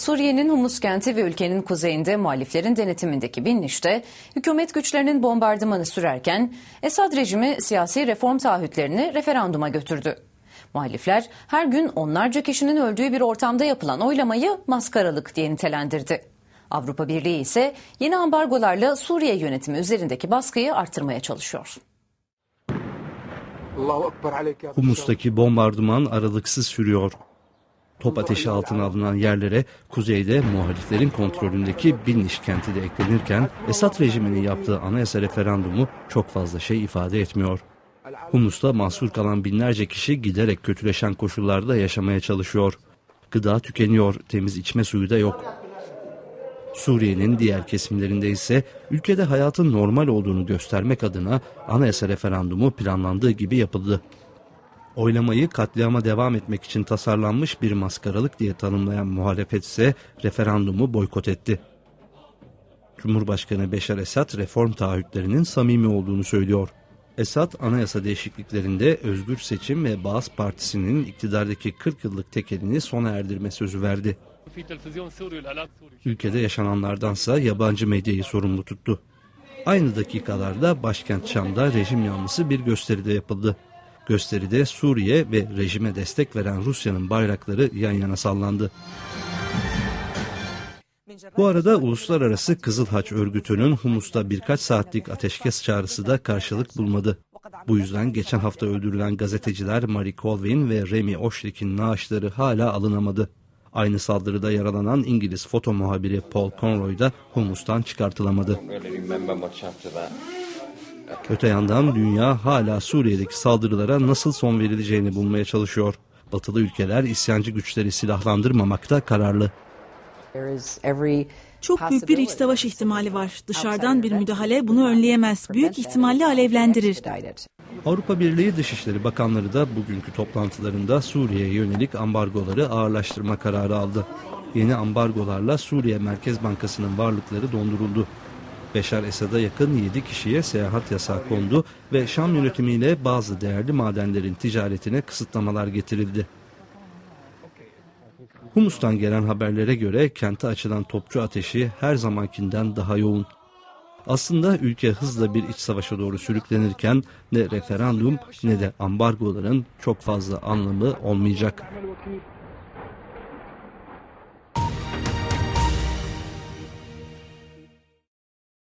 Suriye'nin Humus kenti ve ülkenin kuzeyinde muhaliflerin denetimindeki Binliş'te hükümet güçlerinin bombardımanı sürerken Esad rejimi siyasi reform taahhütlerini referanduma götürdü. Muhalifler her gün onlarca kişinin öldüğü bir ortamda yapılan oylamayı maskaralık diye nitelendirdi. Avrupa Birliği ise yeni ambargolarla Suriye yönetimi üzerindeki baskıyı artırmaya çalışıyor. Humus'taki bombardıman aralıksız sürüyor. Top ateşi altına alınan yerlere kuzeyde muhaliflerin kontrolündeki Binliş kenti de eklenirken Esad rejiminin yaptığı anayasa referandumu çok fazla şey ifade etmiyor. Humus'ta mahsur kalan binlerce kişi giderek kötüleşen koşullarda yaşamaya çalışıyor. Gıda tükeniyor, temiz içme suyu da yok. Suriye'nin diğer kesimlerinde ise ülkede hayatın normal olduğunu göstermek adına anayasa referandumu planlandığı gibi yapıldı. Oylamayı katliama devam etmek için tasarlanmış bir maskaralık diye tanımlayan muhalefet ise referandumu boykot etti. Cumhurbaşkanı Beşar Esad reform taahhütlerinin samimi olduğunu söylüyor. Esad anayasa değişikliklerinde özgür seçim ve Baas Partisi'nin iktidardaki 40 yıllık tekelini sona erdirme sözü verdi. Ülkede yaşananlardansa yabancı medyayı sorumlu tuttu. Aynı dakikalarda başkent Şam'da rejim yanlısı bir gösteride yapıldı. Gösteride Suriye ve rejime destek veren Rusya'nın bayrakları yan yana sallandı. Bu arada Uluslararası Kızıl Haç Örgütü'nün Humus'ta birkaç saatlik ateşkes çağrısı da karşılık bulmadı. Bu yüzden geçen hafta öldürülen gazeteciler Marie Colvin ve Remy Oshlik'in naaşları hala alınamadı. Aynı saldırıda yaralanan İngiliz foto muhabiri Paul Conroy da Humus'tan çıkartılamadı. Öte yandan dünya hala Suriye'deki saldırılara nasıl son verileceğini bulmaya çalışıyor. Batılı ülkeler isyancı güçleri silahlandırmamakta kararlı. Çok büyük bir iç savaş ihtimali var. Dışarıdan bir müdahale bunu önleyemez. Büyük ihtimalle alevlendirir. Avrupa Birliği Dışişleri Bakanları da bugünkü toplantılarında Suriye'ye yönelik ambargoları ağırlaştırma kararı aldı. Yeni ambargolarla Suriye Merkez Bankası'nın varlıkları donduruldu. Beşar Esad'a yakın 7 kişiye seyahat yasağı kondu ve Şam yönetimiyle bazı değerli madenlerin ticaretine kısıtlamalar getirildi. Humus'tan gelen haberlere göre kente açılan topçu ateşi her zamankinden daha yoğun. Aslında ülke hızla bir iç savaşa doğru sürüklenirken ne referandum ne de ambargoların çok fazla anlamı olmayacak.